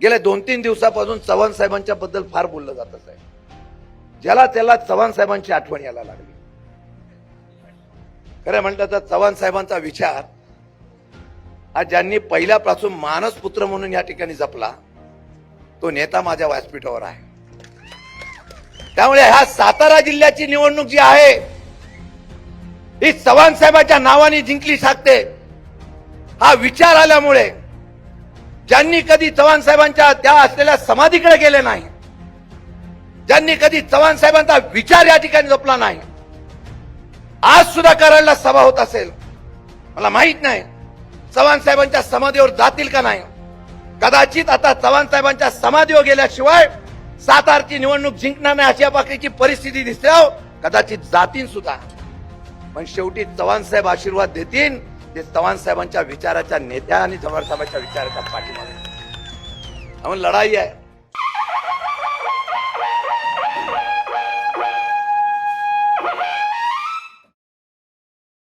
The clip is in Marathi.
गेल्या दोन तीन दिवसापासून चव्हाण साहेबांच्या बद्दल फार बोललं जात आहे. ज्याला त्याला चव्हाण साहेबांची आठवण यायला लागली. खरं म्हणलं तर चव्हाण साहेबांचा विचार आज ज्यांनी पहिल्यापासून मानसपुत्र म्हणून या ठिकाणी जपला तो नेता माझ्या व्यासपीठावर आहे. त्यामुळे ह्या सातारा जिल्ह्याची निवडणूक जी आहे ही चव्हाण साहेबांच्या नावाने जिंकली शकते हा विचार आल्यामुळे ज्यांनी कधी चव्हाण साहेबांच्या त्या असलेल्या समाधीकडे गेले नाही ज्यांनी कधी चव्हाण साहेबांचा विचार या ठिकाणी जपला नाही आज सुद्धा कराडला सभा होत असेल. मला माहीत नाही चव्हाण साहेबांच्या समाधीवर जातील का नाही. कदाचित आता चव्हाण साहेबांच्या समाधीवर गेल्याशिवाय सातारची निवडणूक जिंकणार नाही अशा बाकीची परिस्थिती दिसते कदाचित जातील सुद्धा. पण शेवटी चव्हाण साहेब आशीर्वाद देतील ते चव्हाण साहेबांच्या विचाराच्या नेत्या आणि चव्हाण साहेबांच्या विचाराच्या पाठीमागे. म्हणून लढाई आहे.